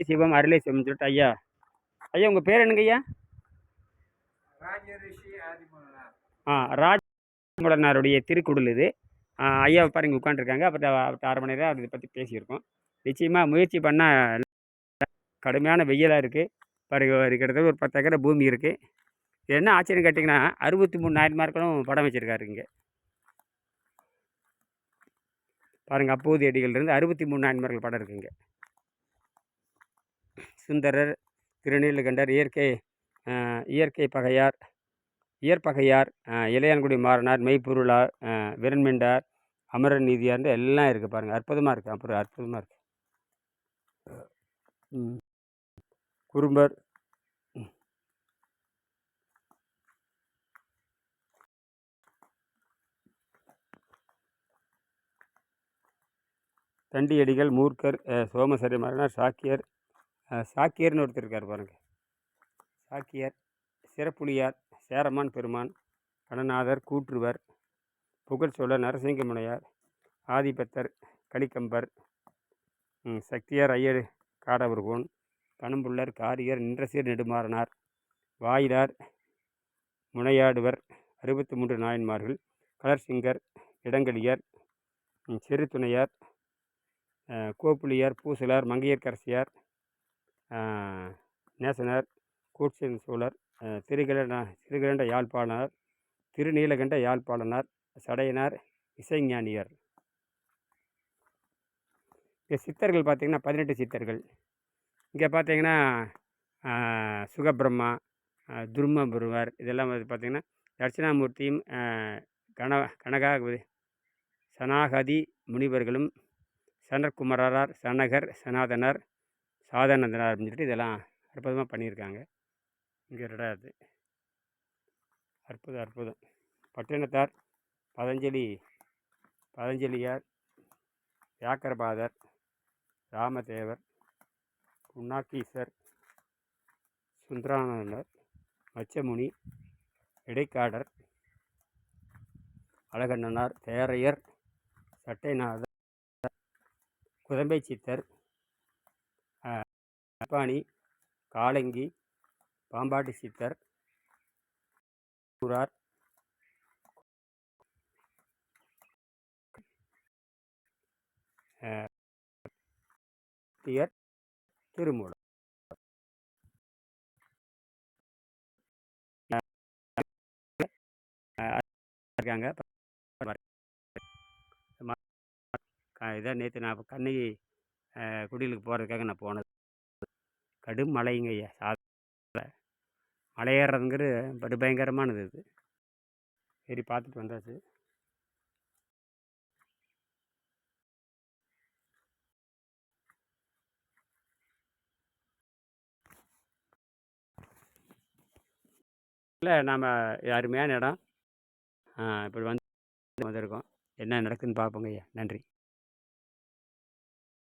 சிவம் அருளை சிவம் சொல்லிட்டு ஐயா. ஐயா உங்கள் பேர் என்னங்க ஐயா? ஆ ராஜமுடனாருடைய திருக்குடல் இது. ஐயா பாருங்க உட்காந்துருக்காங்க அப்புறம் அரை மணி நேரம் அதை பற்றி பேசியிருக்கோம். நிச்சயமாக முயற்சி பண்ணால் கடுமையான வெயிலாக இருக்குது பாருங்க கிட்டத்தட்ட ஒரு பத்து ஏக்கரை பூமி இருக்குது என்ன ஆச்சரியம் கேட்டிங்கன்னா அறுபத்தி மூணு நாயன்மார்களும் படம் வச்சுருக்காரு இங்கே. பாருங்கள் அப்போது அடிகள்லேருந்து அறுபத்தி மூணு நாயன்மார்கள் படம் இருக்குங்க சுந்தரர் திருநீலகண்டர் இயற்கை இயற்கை பகையார் இயற்பகையார் இளையான்குடி மாறனார் மெய்ப்பொருளார் ஆ, விரண்மெண்டார் அமரர் நீதியார்னு எல்லாம் இருக்குது பாருங்கள் அற்புதமாக இருக்குது அப்புறம் அற்புதமாக இருக்குது குறும்பர். தண்டியடிகள் மூர்க்கர் சோமசரி மரணர் சாக்கியர் சாக்கியர்னு ஒருத்தர் இருக்கார் பாருங்கள் சாக்கியர் சிறப்புலியார் சேரமான் பெருமான் கடநாதர் கூற்றுவர் புகழ்ச்சோழர் நரசிங்கமுனையார் ஆதிபத்தர் கலிக்கம்பர் சக்தியார் ஐயர் காடவர்கோன் கணம்புள்ளர் காரியர் நின்றசீர் நெடுமாறனார் வாயிலார் முனையாடுவர் அறுபத்தி மூன்று நாயன்மார்கள் கலர்சிங்கர் இடங்கலியர் ம், சிறுதுணையார் கோப்புளியார் கோப்புலியார் பூசலார் மங்கையர்க்கரசியார் நேசனர் கூட்சின் சோழர் அ, திருகிரண்ட யாழ்ப்பாணர் திருநீலகண்ட யாழ்ப்பாணர் சடையனார் இசைஞானியர். இந்த சித்தர்கள் பார்த்திங்கன்னா பதினெட்டு சித்தர்கள். இங்கே பார்த்தீங்கன்னா சுகபிரம்மா ஆ, இதெல்லாம் வந்து பார்த்திங்கன்னா தட்சிணாமூர்த்தியும் கன கண கனகாபதி சனாகதி முனிவர்களும் சனற்குமரரார் சனகர் சனாதனர் சாதானந்தனார் அப்படின்னு சொல்லிட்டு இதெல்லாம் அற்புதமாக பண்ணியிருக்காங்க. இங்கே ரெடாது அற்புதம் அற்புதம். பட்டினத்தார் பதஞ்சலி பதஞ்சலியார் வியாக்கரபாதர் ராமதேவர் உண்ணாக்கீசர் சுந்தரானந்தர் மச்சமுனி இடைக்காடர் அழகண்ணனார் தேரையர் சட்டைநாதர் குதம்பை சித்தர் அப்பாணி காலங்கி பாம்பாட்டி சித்தர் கூறார் தியர் திருமூலம் இருக்காங்க. இதான் நேற்று நான் கண்ணகி குடிலுக்கு போகிறதுக்காக நான் போனது. கடும் மழைங்க ஐயா சாத படு பயங்கரமானது இது. சரி பார்த்துட்டு வந்தாச்சு. இல்லை நாம் அருமையான இடம் இப்படி வந்து வந்திருக்கோம். என்ன நடக்குதுன்னு பார்ப்போங்க ஐயா நன்றி.